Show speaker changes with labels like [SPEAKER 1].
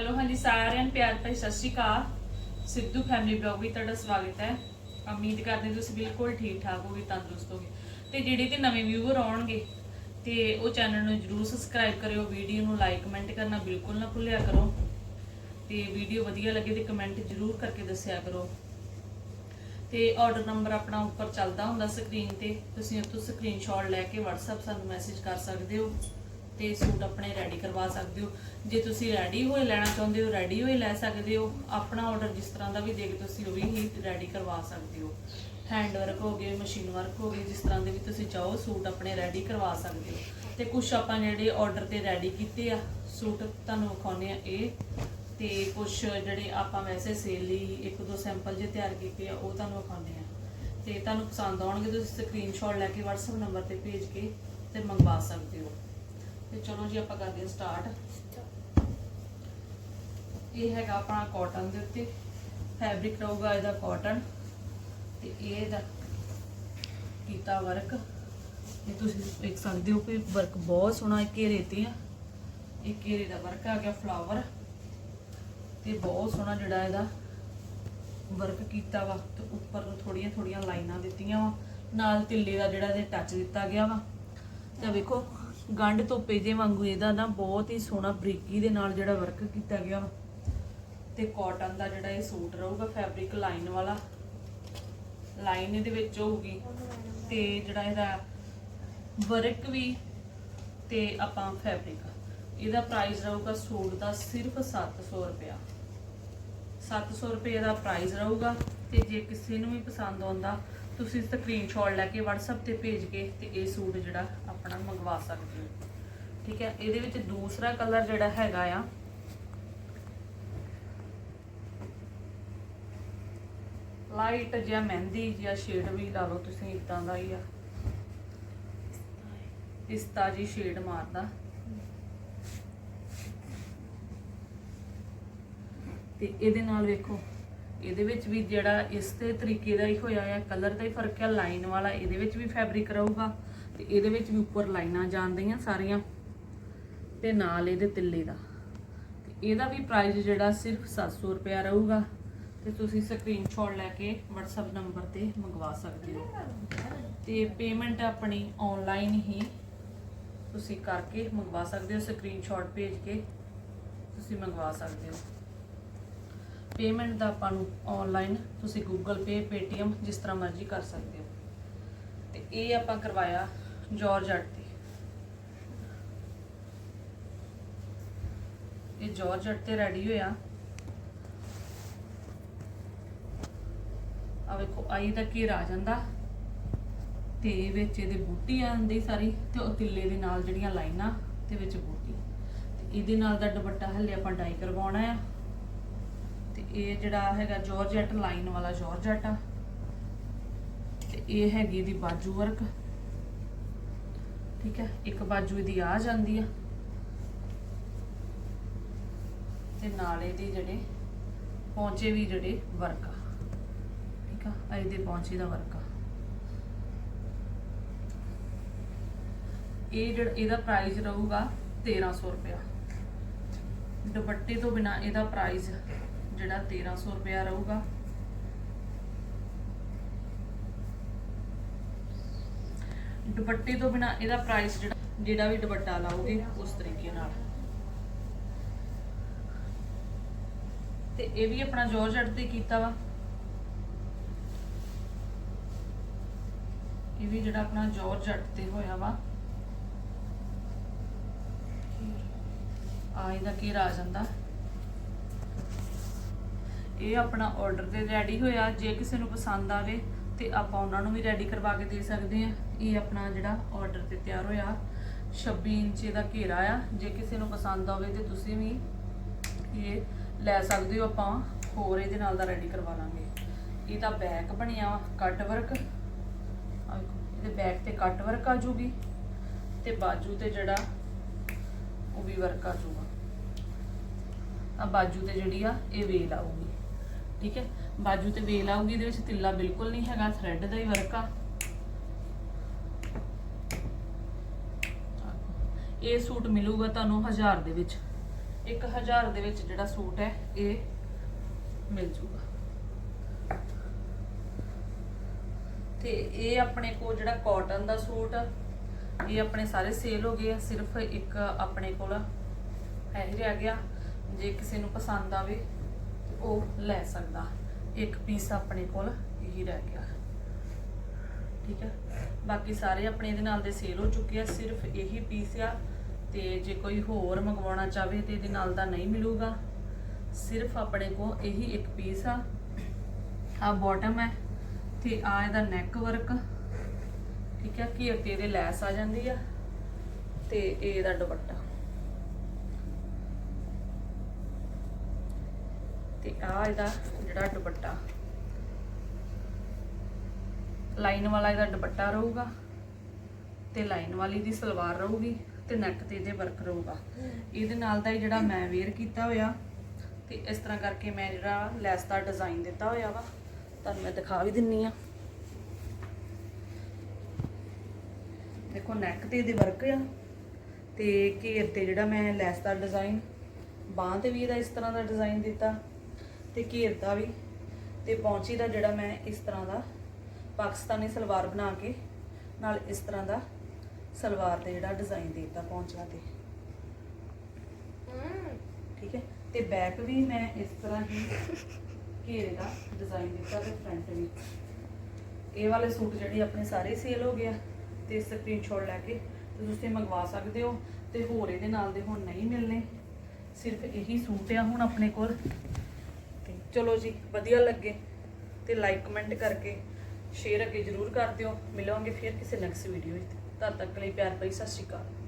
[SPEAKER 1] Hello, ਹਾਂਜੀ, ਸਾਰਿਆਂ ਨੂੰ ਪਿਆਰ ਭਰੀ ਸਤਿ ਸ਼੍ਰੀ ਅਕਾਲ। ਸਿੱਧੂ ਫੈਮਿਲੀ ਬਲੌਗ ਵਿੱਚ ਤੁਹਾਡਾ ਸਵਾਗਤ ਹੈ। ਉਮੀਦ ਕਰਦੇ ਤੁਸੀਂ ਬਿਲਕੁਲ ਠੀਕ ਠਾਕ ਹੋਗੇ ਤੰਦਰੁਸਤ ਹੋਗੇ ਤੇ ਜਿਹੜੇ ਤੇ ਨਵੇਂ ਵਿਊਵਰ ਆਉਣਗੇ, ਤੇ ਉਹ ਚੈਨਲ ਨੂੰ ਜਰੂਰ ਸਬਸਕ੍ਰਾਈਬ ਕਰਿਓ ਵੀਡੀਓ ਨੂੰ ਲਾਈਕ ਕਮੈਂਟ ਕਰਨਾ ਬਿਲਕੁਲ ਨਾ ਭੁੱਲਿਆ ਕਰੋ। ਤੇ ਵੀਡੀਓ ਵਧੀਆ ਲੱਗੇ ਤੇ ਕਮੈਂਟ ਜਰੂਰ ਕਰਕੇ ਦੱਸਿਆ ਕਰੋ। ਤੇ ਆਰਡਰ ਨੰਬਰ ਆਪਣਾ ਉੱਪਰ ਚੱਲਦਾ ਹੁੰਦਾ ਸਕਰੀਨ ਤੇ, ਤੁਸੀਂ ਉੱਥੋਂ ਸਕਰੀਨਸ਼ਾਟ ਲੈ ਕੇ WhatsApp ਸਾਨੂੰ ਮੈਸੇਜ ਕਰ ਸਕਦੇ ਹੋ। ਤੇ ਸੂਟ ਆਪਣੇ ਰੈਡੀ ਕਰਵਾ ਸਕਦੇ ਹੋ। ਜੇ ਤੁਸੀਂ ਰੈਡੀ ਹੋਏ ਲੈਣਾ ਚਾਹੁੰਦੇ ਹੋ ਰੈਡੀ ਹੋਏ ਲੈ ਸਕਦੇ ਹੋ। ਆਪਣਾ ਆਰਡਰ ਜਿਸ ਤਰ੍ਹਾਂ ਦਾ ਵੀ ਦੇ ਕੇ ਤੁਸੀਂ ਉਹ ਵੀ ਹੀ ਰੈਡੀ ਕਰਵਾ ਸਕਦੇ ਹੋ। ਹੈਂਡ ਵਰਕ ਹੋ ਗਏ ਮਸ਼ੀਨ ਵਰਕ ਹੋ ਗਏ, ਜਿਸ ਤਰ੍ਹਾਂ ਦੇ ਵੀ ਤੁਸੀਂ ਚਾਹੋ ਸੂਟ ਆਪਣੇ ਰੈਡੀ ਕਰਵਾ ਸਕਦੇ ਹੋ। ਤੇ ਕੁਝ ਆਪਾਂ ਜਿਹੜੇ ਆਰਡਰ ਤੇ ਰੈਡੀ ਕੀਤੇ ਆ, ਸੂਟ ਤੁਹਾਨੂੰ ਵਿਖਾਉਣੇ ਆ ਇਹ ਤੇ ਕੁਝ ਜਿਹੜੇ ਆਪਾਂ ਵੈਸੇ ਸੇਲ ਲਈ ਇੱਕ ਦੋ ਸੈਂਪਲ ਜੇ ਤਿਆਰ ਕੀਤੇ ਆ, ਉਹ ਤੁਹਾਨੂੰ ਵਿਖਾਉਂਦੇ ਆ। ਤੇ ਤੁਹਾਨੂੰ ਪਸੰਦ ਆਉਣਗੇ, ਤੁਸੀਂ ਸਕਰੀਨਸ਼ਾਟ ਲੈ ਕੇ WhatsApp ਨੰਬਰ ਤੇ ਭੇਜ ਕੇ ਤੇ ਮੰਗਵਾ ਸਕਦੇ ਹੋ। ਤੇ ਚਲੋ ਜੀ ਆਪਾਂ ਕਰਦੇ ਹਾਂ ਸਟਾਰਟ ਇਹ ਹੈਗਾ ਆਪਣਾ ਕਾਟਨ ਦੇ ਉੱਤੇ। ਫੈਬਰਿਕ ਰਹੂਗਾ ਇਹਦਾ ਕਾਟਨ ਤੇ ਇਹਦਾ ਕੀਤਾ ਵਰਕ ਇਹ ਤੁਸੀਂ ਦੇਖ ਸਕਦੇ ਹੋ ਕਿ ਵਰਕ ਬਹੁਤ ਸੋਹਣਾ ਘੇਰੇ ਤੇ ਆ। ਇਹ ਘੇਰੇ ਦਾ ਵਰਕ ਆ ਗਿਆ ਫਲਾਵਰ ਤੇ ਬਹੁਤ ਸੋਹਣਾ ਜਿਹੜਾ ਇਹਦਾ ਵਰਕ ਕੀਤਾ ਵਾ। ਤੇ ਉੱਪਰ ਨੂੰ ਥੋੜੀਆਂ ਥੋੜੀਆਂ ਲਾਈਨਾਂ ਦਿੱਤੀਆਂ ਵਾ। ਨਾਲ ਤਿੱਲੇ ਦਾ ਜਿਹੜਾ ਇਹਦੇ ਟੱਚ ਦਿੱਤਾ ਗਿਆ ਵਾ। ਤਾਂ ਵੇਖੋ ਗੰਢ ਤੋਂ ਪੇਜੇ ਵਾਂਗੂ ਇਹਦਾ ਨਾ ਬਹੁਤ ਹੀ ਸੋਹਣਾ ਬਰੀਕੀ ਦੇ ਨਾਲ ਜਿਹੜਾ ਵਰਕ ਕੀਤਾ ਗਿਆ ਵਾ। ਤੇ ਕਾਟਨ ਦਾ ਜਿਹੜਾ ਇਹ ਸੂਟ ਰਹੂਗਾ ਫੈਬਰਿਕ ਲਾਈਨ ਵਾਲਾ। ਲਾਈਨ ਇਹਦੇ ਵਿੱਚ ਹੋਊਗੀ। ਤੇ ਜਿਹੜਾ ਇਹਦਾ ਵਰਕ ਵੀ ਤੇ ਆਪਾਂ ਫੈਬਰਿਕ ਇਹਦਾ ਪ੍ਰਾਈਸ ਰਹੂਗਾ ਸੂਟ ਦਾ ਸਿਰਫ 700 ਰੁਪਇਆ। 700 ਰੁਪਏ ਦਾ ਪ੍ਰਾਈਸ ਰਹੂਗਾ। ਤੇ ਜੇ ਕਿਸੇ ਨੂੰ ਵੀ ਪਸੰਦ ਆਉਂਦਾ, ਤੁਸੀਂ ਸਕਰੀਨਸ਼ਾਟ ਲੈ ਕੇ WhatsApp ਤੇ ਭੇਜ ਕੇ ਤੇ ਇਹ ਸੂਟ ਜਿਹੜਾ ਆਪਣਾ ਮੰਗਵਾ ਸਕਦੇ ਹੋ। ਠੀਕ ਹੈ, ਇਹਦੇ ਵਿੱਚ ਦੂਸਰਾ ਕਲਰ ਜਿਹੜਾ ਹੈਗਾ ਆ, ਲਾਈਟ ਜਿਹਾ ਮਹਿੰਦੀ ਜਿਹਾ ਸ਼ੇਡ ਵੀ ਲਾ ਲਓ ਤੁਸੀਂ ਇਦਾਂ ਦਾ ਹੀ ਆ। ਪਿਸਤਾ ਜੀ ਸ਼ੇਡ ਮਾਰਦਾ। ਤੇ ਇਹਦੇ ਨਾਲ ਵੇਖੋ, ਇਹਦੇ ਵਿੱਚ ਵੀ ਜਿਹੜਾ ਇਸ ਤੇ ਤਰੀਕੇ ਦਾ ਹੀ ਹੋਇਆ ਹੈ ਕਲਰ ਦਾ ਹੀ ਫ਼ਰਕ ਆ, ਲਾਈਨ ਵਾਲਾ ਇਹਦੇ ਵਿੱਚ ਵੀ ਫੈਬਰਿਕ ਰਹੂਗਾ। ਤੇ ਇਹਦੇ ਵਿੱਚ ਵੀ ਉੱਪਰ ਲਾਈਨਾਂ ਜਾਂਦੀਆਂ ਸਾਰੀਆਂ ਤੇ ਨਾਲ ਇਹਦੇ ਤਿੱਲੇ ਦਾ। ਤੇ ਇਹਦਾ ਵੀ ਪ੍ਰਾਈਸ ਜਿਹੜਾ ਸਿਰਫ 700 ਰੁਪਿਆ ਰਹੂਗਾ ਤੇ ਤੁਸੀਂ ਸਕਰੀਨਸ਼ਾਟ ਲੈ ਕੇ WhatsApp ਨੰਬਰ ਤੇ ਮੰਗਵਾ ਸਕਦੇ ਹੋ। ਤੇ ਪੇਮੈਂਟ ਆਪਣੀ ਆਨਲਾਈਨ ਹੀ ਤੁਸੀਂ ਕਰਕੇ ਮੰਗਵਾ ਸਕਦੇ ਹੋ ਸਕਰੀਨਸ਼ਾਟ ਭੇਜ ਕੇ ਤੁਸੀਂ ਮੰਗਵਾ ਸਕਦੇ ਹੋ। ਪੇਮੈਂਟ ਦਾ ਆਪਾਂ ਨੂੰ ਆਨਲਾਈਨ ਤੁਸੀਂ Google Pay, Paytm ਜਿਸ ਤਰ੍ਹਾਂ ਮਰਜ਼ੀ ਕਰ ਸਕਦੇ ਹੋ। ਤੇ ਇਹ ਆਪਾਂ ਕਰਵਾਇਆ ਜਾਰਜਟ ਤੇ ਇਹ ਜਾਰਜਟ ਤੇ ਰੈਡੀ ਹੋਇਆ। ਆ ਵੇਖੋ, ਆਈ ਦਾ ਘੇਰਾ ਆ ਜਾਂਦਾ ਤੇ ਵਿੱਚ ਇਹਦੇ ਬੂਟੀ ਆ ਸਾਰੀ ਤੇ ਉਹ ਤਿੱਲੇ ਦੇ ਨਾਲ ਜਿਹੜੀਆਂ ਲਾਈਨਾਂ ਤੇ ਵਿੱਚ ਬੂਟੀ। ਤੇ ਇਹਦੇ ਨਾਲ ਦਾ ਦੁਪੱਟਾ ਹੱਲੇ ਆਪਾਂ ਡਾਈ ਕਰਵਾਉਣਾ ਆ। ਤੇ ਇਹ ਜਿਹੜਾ ਹੈਗਾ ਜਾਰਜਟ ਲਾਈਨ ਵਾਲਾ ਜਾਰਜਟ ਆ। ਤੇ ਇਹ ਹੈਗੀ ਇਹਦੀ ਬਾਜੂ ਵਰਕ। ਠੀਕ ਹੈ? ਇੱਕ ਬਾਜੂ ਇਹਦੀ ਆ ਜਾਂਦੀ ਆ। ਤੇ ਨਾਲ ਇਹਦੇ ਜਿਹੜੇ ਪੌਂਚੇ ਵੀ ਜਿਹੜੇ ਵਰਕ ਆ। ਠੀਕ ਆ? ਇਹਦੇ ਪੌਂਚੇ ਦਾ ਵਰਕ ਆ। ਇਹ ਜਿਹੜਾ ਇਹਦਾ ਪ੍ਰਾਈਸ ਰਹੂਗਾ 1300 ਰੁਪਇਆ। ਦੁਪੱਟੇ ਤੋਂ ਬਿਨਾ ਇਹਦਾ ਪ੍ਰਾਈਸ ਜਿਹੜਾ 1300 ਰੁਪਇਆ ਰਹੂਗਾ। ਦੁਪੱਟੇ ਤੋਂ ਬਿਨਾ ਇਹਦਾ ਪ੍ਰਾਈਸ ਜਿਹੜਾ ਜਿਹੜਾ ਵੀ ਦੁਪੱਟਾ ਲਾਓਗੇ, ਉਸ ਤਰੀਕੇ ਨਾਲ। ਤੇ ਇਹ ਵੀ ਆਪਣਾ ਜਾਰਜਟ ਤੇ ਕੀਤਾ ਵਾ। ਇਹ ਵੀ ਜਿਹੜਾ ਆਪਣਾ ਜਾਰਜਟ ਤੇ ਹੋਇਆ ਵਾ। ਆ ਇਹਦਾ ਘੇਰਾ ਆ ਜਾਂਦਾ ਇਹ ਆਪਣਾ ਆਰਡਰ ਤੇ ਰੈਡੀ ਹੋਇਆ, ਜੇ ਕਿਸੇ ਨੂੰ ਪਸੰਦ ਆਵੇ। ਤੇ ਆਪਾਂ ਉਹਨਾਂ ਨੂੰ ਵੀ ਰੈਡੀ ਕਰਵਾ ਕੇ ਦੇ ਸਕਦੇ ਆ ਇਹ ਆਪਣਾ ਜਿਹੜਾ ਆਰਡਰ ਤੇ ਤਿਆਰ ਹੋਇਆ। 26 ਇੰਚ ਦਾ ਘੇਰਾ ਆ। ਜੇ ਕਿਸੇ ਨੂੰ ਪਸੰਦ ਆਵੇ ਤੇ ਤੁਸੀਂ ਵੀ ਇਹ ਲੈ ਸਕਦੇ ਹੋ ਆਪਾਂ। ਹੋਰ ਇਹਦੇ ਨਾਲ ਦਾ ਰੈਡੀ ਕਰਵਾ ਲਾਂਗੇ। ਇਹਦਾ ਬੈਕ ਬਣਿਆ ਕੱਟ ਵਰਕ ਇਹਦੇ ਬੈਕ ਤੇ ਕੱਟ ਵਰਕ ਆ ਜੂਗੀ ਤੇ ਬਾਜੂ ਤੇ ਜਿਹੜਾ ਉਹ ਵੀ ਵਰਕ ਆ ਜੂਗਾ। ਆ ਬਾਜੂ ਤੇ ਜਿਹੜੀ ਆ, ਇਹ ਵੇਲ ਆਊਗੀ। ਠੀਕ ਹੈ? ਬਾਜੂ ਤੇ ਵੇਲ ਆਊਗੀ ਇਹਦੇ ਵਿੱਚ ਤਿੱਲਾ ਬਿਲਕੁਲ ਨਹੀਂ ਹੈਗਾ ਥ੍ਰੈਡ ਦਾ ਹੀ ਵਰਕ ਆ। ਇਹ ਸੂਟ ਮਿਲੂਗਾ ਤੁਹਾਨੂੰ 1000 ਦੇ ਵਿੱਚ। 1000 ਦੇ ਵਿੱਚ ਜਿਹੜਾ ਸੂਟ ਹੈ, ਇਹ ਮਿਲ ਜੂਗਾ। ਤੇ ਇਹ ਆਪਣੇ ਕੋਲ ਜਿਹੜਾ ਕਾਟਨ ਦਾ ਸੂਟ, ਇਹ ਆਪਣੇ ਸਾਰੇ ਸੇਲ ਹੋ ਗਏ ਆ, ਸਿਰਫ ਇੱਕ ਆਪਣੇ ਕੋਲ ਹੈ ਹੀ ਰਹਿ ਗਿਆ। ਜੇ ਕਿਸੇ ਨੂੰ ਪਸੰਦ ਆਵੇ ਉਹ ਲੈ ਸਕਦਾ। ਇੱਕ ਪੀਸ ਆਪਣੇ ਕੋਲ ਹੀ ਰਹਿ ਗਿਆ। ਠੀਕ ਹੈ? ਬਾਕੀ ਸਾਰੇ ਆਪਣੇ ਇਹਦੇ ਨਾਲ ਦੇ ਸੇਲ ਹੋ ਚੁੱਕੇ ਆ। ਸਿਰਫ ਇਹੀ ਪੀਸ ਆ ਤੇ ਜੇ ਕੋਈ ਹੋਰ ਮੰਗਵਾਉਣਾ ਚਾਹਵੇ ਤੇ ਇਹਦੇ ਨਾਲ ਦਾ ਨਹੀਂ ਮਿਲੂਗਾ। ਸਿਰਫ ਆਪਣੇ ਕੋਲ ਇਹੀ ਇੱਕ ਪੀਸ ਆ। ਆ ਬਾਟਮ ਹੈ ਤੇ ਆ ਇਹਦਾ ਨੈਕ ਵਰਕ ਠੀਕ ਹੈ? ਘੇਰ ਤੇ ਇਹਦੇ ਲੈਸ ਆ ਜਾਂਦੀ ਆ ਤੇ ਇਹਦਾ ਦੁਪੱਟਾ। ਤੇ ਆ ਇਹਦਾ ਜਿਹੜਾ ਦੁਪੱਟਾ। ਲਾਈਨ ਵਾਲਾ ਇਹਦਾ ਦੁਪੱਟਾ ਰਹੂਗਾ ਤੇ ਲਾਈਨ ਵਾਲੀ ਦੀ ਸਲਵਾਰ ਰਹੂਗੀ ਤੇ ਨੈਕ ਤੇ ਇਹਦੇ ਵਰਕ ਰਹੂਗਾ। ਇਹਦੇ ਨਾਲ ਦਾ ਹੀ ਜਿਹੜਾ ਮੈਂ ਵੇਅਰ ਕੀਤਾ ਹੋਇਆ ਤੇ ਇਸ ਤਰ੍ਹਾਂ ਕਰਕੇ ਮੈਂ ਜਿਹੜਾ ਲੈਸ ਦਾ ਡਿਜ਼ਾਈਨ ਦਿੱਤਾ ਹੋਇਆ ਵਾ, ਤੁਹਾਨੂੰ ਮੈਂ ਦਿਖਾ ਵੀ ਦਿੰਨੀ ਆ। ਦੇਖੋ ਨੈਕ ਤੇ ਇਹਦੇ ਵਰਕ ਆ ਤੇ ਘੇਰ ਤੇ ਜਿਹੜਾ ਮੈਂ ਲੈਸ ਦਾ ਡਿਜ਼ਾਈਨ ਬਾਹਾਂ ਤੇ ਵੀ ਇਹਦਾ ਇਸ ਤਰ੍ਹਾਂ ਦਾ ਡਿਜ਼ਾਈਨ ਦਿੱਤਾ। ਤੇ ਘੇਰਦਾ ਵੀ ਤੇ ਪੌਂਚੀ ਦਾ ਜਿਹੜਾ ਮੈਂ ਇਸ ਤਰ੍ਹਾਂ ਦਾ ਪਾਕਿਸਤਾਨੀ ਸਲਵਾਰ ਬਣਾ ਕੇ, ਨਾਲ ਇਸ ਤਰ੍ਹਾਂ ਦਾ ਸਲਵਾਰ ਤੇ ਜਿਹੜਾ ਡਿਜ਼ਾਈਨ ਦਿੱਤਾ ਪੌਂਚਾ ਤੇ। ਠੀਕ ਹੈ? ਤੇ ਬੈਕ ਵੀ ਮੈਂ ਇਸ ਤਰ੍ਹਾਂ ਹੀ ਘੇਰੇ ਦਾ ਡਿਜ਼ਾਈਨ ਦਿੱਤਾ ਤੇ ਫਰੰਟ ਵੀ। ਇਹ ਵਾਲੇ ਸੂਟ ਜਿਹੜੇ ਆਪਣੇ ਸਾਰੇ ਸੇਲ ਹੋ ਗਿਆ ਤੇ ਸਕਰੀਨਸ਼ਾਟ ਲੈ ਕੇ ਤੇ ਤੁਸੀਂ ਮੰਗਵਾ ਸਕਦੇ ਹੋ ਤੇ ਹੋਰ ਇਹਦੇ ਨਾਲ ਦੇ ਹੁਣ ਨਹੀਂ ਮਿਲਨੇ ਸਿਰਫ ਇਹੀ ਸੂਟ ਆ ਹੁਣ ਆਪਣੇ ਕੋਲ। ਚਲੋ ਜੀ, ਵਧੀਆ ਲੱਗੇ ਤੇ ਲਾਈਕ ਕਮੈਂਟ ਕਰਕੇ ਸ਼ੇਅਰ ਅੱਗੇ ਜਰੂਰ ਕਰ ਦਿਓ। ਮਿਲਾਂਗੇ ਫਿਰ ਕਿਸੇ ਨੈਕਸਟ ਵੀਡੀਓ ਵਿੱਚ। ਤਦ ਤੱਕ ਲਈ ਪਿਆਰ ਭਰੀ ਸਤਿ ਸ਼੍ਰੀ ਅਕਾਲ।